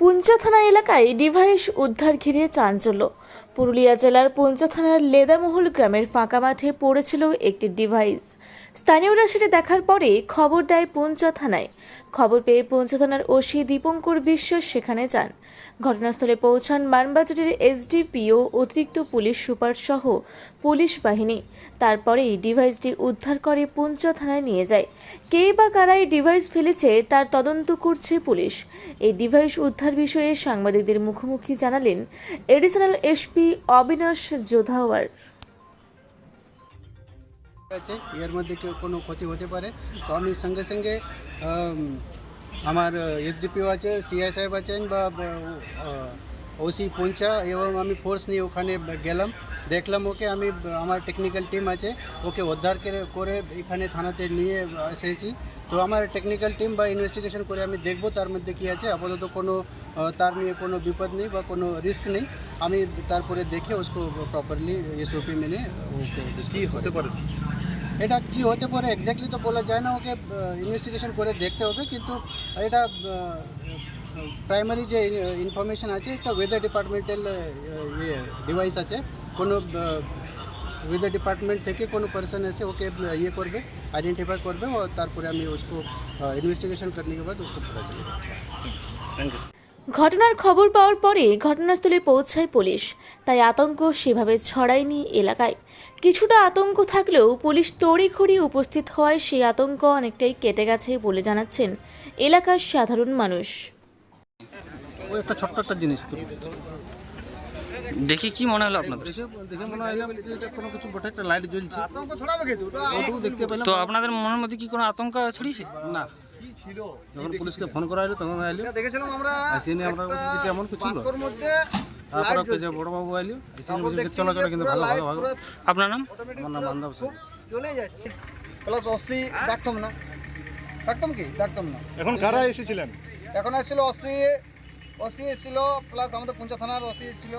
পুঞ্চা থানা এলাকায় ডিভাইস উদ্ধার ঘিরে চাঞ্চল্য। পুরুলিয়া জেলার পুঞ্চা থানার লেদামহল গ্রামের ফাঁকা মাঠে পড়েছিল একটি ডিভাইস। স্থানীয়রা সেটি দেখার পরে খবর দেয় পুঞ্চা থানায়। খবর পেয়ে পুঞ্চা থানার ওসি দীপঙ্কর বিশ্বাস সেখানে যান। ঘটনাস্থলে পৌঁছান মানবাজারের এসডিপিও, অতিরিক্ত পুলিশ সুপার সহ পুলিশ বাহিনী। তারপরেই ডিভাইসটি উদ্ধার করে পুঞ্চা থানায় নিয়ে যায়। কে বা কারা এই ডিভাইস ফেলেছে তার তদন্ত করছে পুলিশ। এই ডিভাইস উদ্ধার বিষয়ে সাংবাদিকদের মুখোমুখি জানালেন এডিশনাল এসপি অবিনাশ যোধাওয়ার আছে এর মধ্যে কেউ কোনো ক্ষতি হতে পারে তো আমি সঙ্গে সঙ্গে আমার এসডিপিও আছে সিআই সাহেব আছেন বা ওসি পৌঁছা এবং আমি ফোর্স নিয়ে ওখানে গেলাম দেখলাম ওকে আমি আমার টেকনিক্যাল টিম আছে ওকে উদ্ধার করে এখানে থানাতে নিয়ে এসেছি তো আমার টেকনিক্যাল টিম বা ইনভেস্টিগেশন করে আমি দেখব তার মধ্যে কী আছে আপাতত কোনো তার নিয়ে কোনো বিপদ নেই বা কোনো রিস্ক নেই আমি তারপরে দেখে ওসকো প্রপারলি এসওপি মেনে ওকে কী হতে পারে এটা কি হতে পারে এক্স্যাক্টলি তো বলা যায় না ওকে ইনভেস্টিগেশন করে দেখতে হবে কিন্তু এটা প্রাইমারি যে ইনফরমেশন আছে এটা ওয়েদার ডিপার্টমেন্টাল ইয়ে ডিভাইস আছে কোনো ওয়েদার ডিপার্টমেন্ট থেকে কোনো পার্সন এসে ওকে আহ, ইয়ে করবে আইডেন্টিফাই করবে ও তারপরে আমি उसको ইনভেস্টিগেশন करने के बाद उसको पता चलेगा থ্যাংক ইউ ঘটনার খবর পাওয়ার পরে ঘটনাস্থলে পৌঁছায় পুলিশ। তাই আতঙ্ক সেভাবে ছড়ায়নি এলাকায়। কিছুটা আতঙ্ক থাকলেও পুলিশ তড়িঘড়ি উপস্থিত হওয়ায় সেই আতঙ্ক অনেকটাই কেটে গেছে বলে জানাচ্ছেন এলাকার সাধারণ মানুষ। ও একটা ছোট্ট একটা জিনিস তো। দেখি কি মনে হলো আপনাদের? দেখে দেখে মনে এটা কোনো কিছু বটে একটা লাইট জ্বলছে। ওটুকু দেখতে পেলাম। তো আপনাদের মনের মধ্যে কি কোনো আতঙ্ক ছড়িয়েছে? না। যখন পুলিশকে ফোন করা হলো তখন আইলো। দেখেছিলাম আমরা আসি আমরা এমন কিছু ছিল তারপর ওকে যে বড় বাবু আইলো এসে চলো চলো কিন্তু ভালো ভালো ভালো আপনার নাম? আমার নাম বান্ধব সিং চলে যাচ্ছে। প্লাস অসি ডাকতাম না। ডাকতাম কি? ডাকতাম না। এখন কারা এসেছিলেন? এখন এসেছিল অসি অসি এসেছিল প্লাস আমাদের পঞ্চায়েত থানার অসি এসেছিল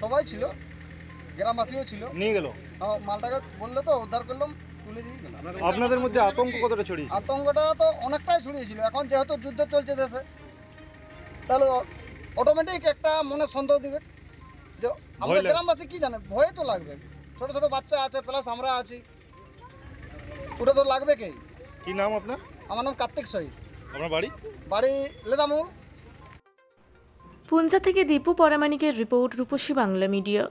সবাই ছিল গ্রামবাসীও ছিল। নিয়ে গেল? আমার মালটাকে বলল তো উদ্ধার করলাম। আপনাদের মধ্যে আতঙ্ক কতটা ছড়িয়েছে? আতঙ্কটা তো অনেকটাই ছড়িয়েছিল। এখন যেহেতু যুদ্ধ চলছে দেশে তাহলে অটোমেটিক একটা মনে সন্দেহ দিবে। যে আমাদের গ্রামবাসী কি জানে? ভয় তো লাগবে। ছোট ছোট বাচ্চা আছে প্লাস আমরা আছি। ওটা তো লাগবে কে? কি নাম আপনার? আমার নাম কার্তিক সহিস আপনার বাড়ি? বাড়ি লেদামুল পুঞ্জা থেকে দীপু পরামানিকের রিপোর্ট রূপসী বাংলা মিডিয়া।